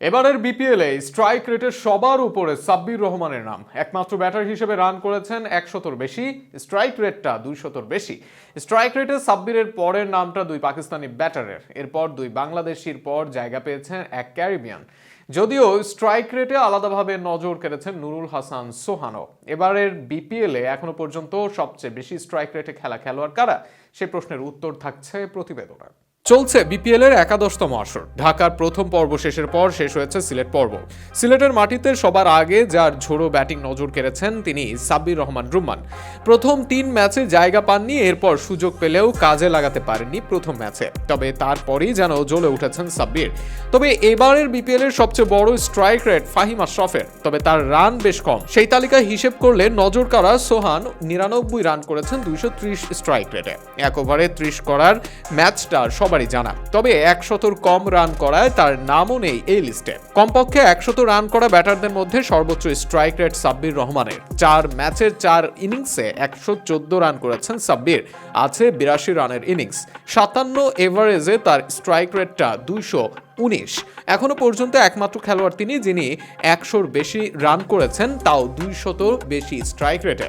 এবারের বিপিএলে স্ট্রাইক রেটের সবার উপরে সাব্বির রহমানের নাম। একমাত্র ব্যাটার হিসেবে রান করেছেন একশতর বেশি স্ট্রাইক রেটটা দুইশতর বেশি। স্ট্রাইক রেটে সাব্বিরের পরের নামটা দুই পাকিস্তানি ব্যাটারের এরপর দুই বাংলাদেশির পর জায়গা পেয়েছেন এক ক্যারিবিয়ান। যদিও স্ট্রাইক রেটে আলাদাভাবে নজর কেড়েছেন নুরুল হাসান সোহানো এবারের বিপিএলে এখনও পর্যন্ত সবচেয়ে বেশি স্ট্রাইক রেটে খেলা খেলোয়াড় কারা? সে প্রশ্নের উত্তর থাকছে প্রতিবেদনে। চলছে বিপিএল এর একাদশতম আসর। ঢাকার প্রথম পর্ব শেষের পর শেষ হয়েছে সিলেট পর্ব। সিলেটের মাটিতে সবার আগে যার ঝোড়ো ব্যাটিং নজর কেড়েছেন তিনি সাব্বির রহমান রুম্মান। প্রথম তিন ম্যাচে জায়গা পাননি, এরপর সুযোগ পেলেও কাজে লাগাতে পারেননি প্রথম ম্যাচে। তবে তারপরেই যেন জ্বলে উঠেছেন সাব্বির। তবে এবারের বিপিএল এর সবচেয়ে বড় স্ট্রাইক রেট ফাহিম আশরাফের। তবে তার রান বেশ কম। সেই তালিকায় হিসেব করলে নজর কাড়া সোহান নিরানব্বই রান করেছেন দুইশো ত্রিশ স্ট্রাইক রেটে। এক ওভারে ত্রিশ করার ম্যাচটা সবারই জানা। তবে একশতর কম রান করায় তার নামও নেই এই লিস্টে। কমপক্ষে একশত রান করা ব্যাটারদের মধ্যে সর্বোচ্চ স্ট্রাইক রেট সাব্বির রহমানের। চার ম্যাচের চার ইনিংসে একশো চোদ্দ রান করেছেন সাব্বির। আছে বিরাশি রানের ইনিংস। সাতান্ন এভারেজে তার স্ট্রাইক রেটটা দুইশো উনিশ। এখনও পর্যন্ত একমাত্র খেলোয়াড় তিনি যিনি একশোর বেশি রান করেছেন, তাও দুইশত বেশি স্ট্রাইক রেটে।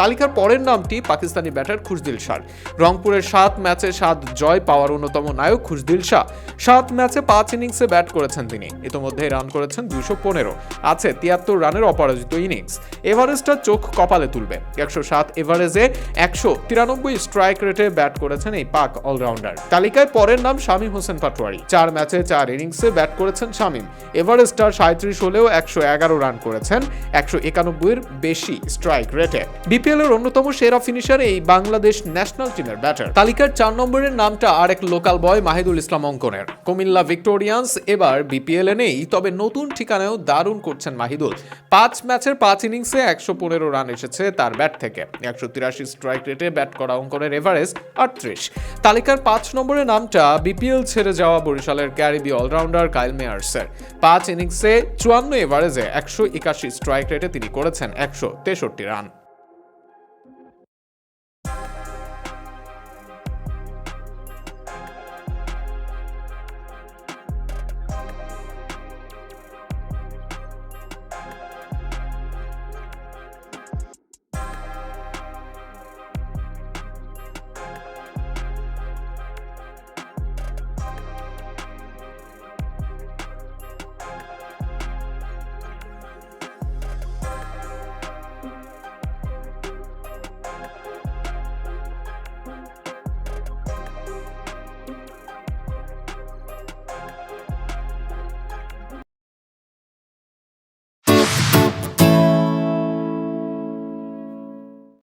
তালিকার পরের নামটি পাকিস্তানি ব্যাটার খুশদিল শাহ। রংপুরের সাত ম্যাচে সাত জয় পাওয়ার অন্যতম নায়ক খুশদিল শাহ। সাত ম্যাচে পাঁচ ইনিংসে ব্যাট করেছেন তিনি। ইতোমধ্যে রান করেছেন দুইশো পনেরো। আছে তিয়াত্তর রানের অপরাজিত ইনিংস। এভারেস্টটা চোখ কপালে তুলবে। একশো সাত এভারেজে একশো তিরানব্বই স্ট্রাইক রেটে ব্যাট করেছেন এই পাক অলরাউন্ডার। তালিকায় পরের নাম শামীম হোসেন পাটোয়ারি। চার ম্যাচে চার ইনিংসে ব্যাট করেছেন শামীম। এভারেস্টার সাঁত্রিশ হলেও একশো এগারো রান করেছেন। একশো একানব্বইয়ের বেশি স্ট্রাইক রেটে। বিপিএল এর অন্যতম সেরা ফিনিশার এই বাংলাদেশ ন্যাশনাল টিমের ব্যাটার তালিকার চার নম্বরের নামটা আরেক লোকাল বয় মাহিদুল ইসলাম অঙ্কনের। কুমিল্লা ভিক্টোরিয়ান্স এবার বিপিএল এ নেই, তবে নতুন ঠিকানায়ও দারুণ করছেন মাহিদুল। পাঁচ ম্যাচের পাঁচ ইনিংসে একশো পনেরো রান এসেছে তার ব্যাট থেকে। একশো তিরাশি স্ট্রাইক রেটে ব্যাট করা অঙ্কনের এভারেজ আটত্রিশ। তালিকার পাঁচ নম্বরের নামটা বিপিএল ছেড়ে যাওয়া বরিশালের ক্যারিবি অলরাউন্ডার কাইল মেয়ার্সের। পাঁচ ইনিংসে চুয়ান্ন এভারেজে একশো একাশি স্ট্রাইক রেটে তিনি করেছেন একশো তেষট্টি রান।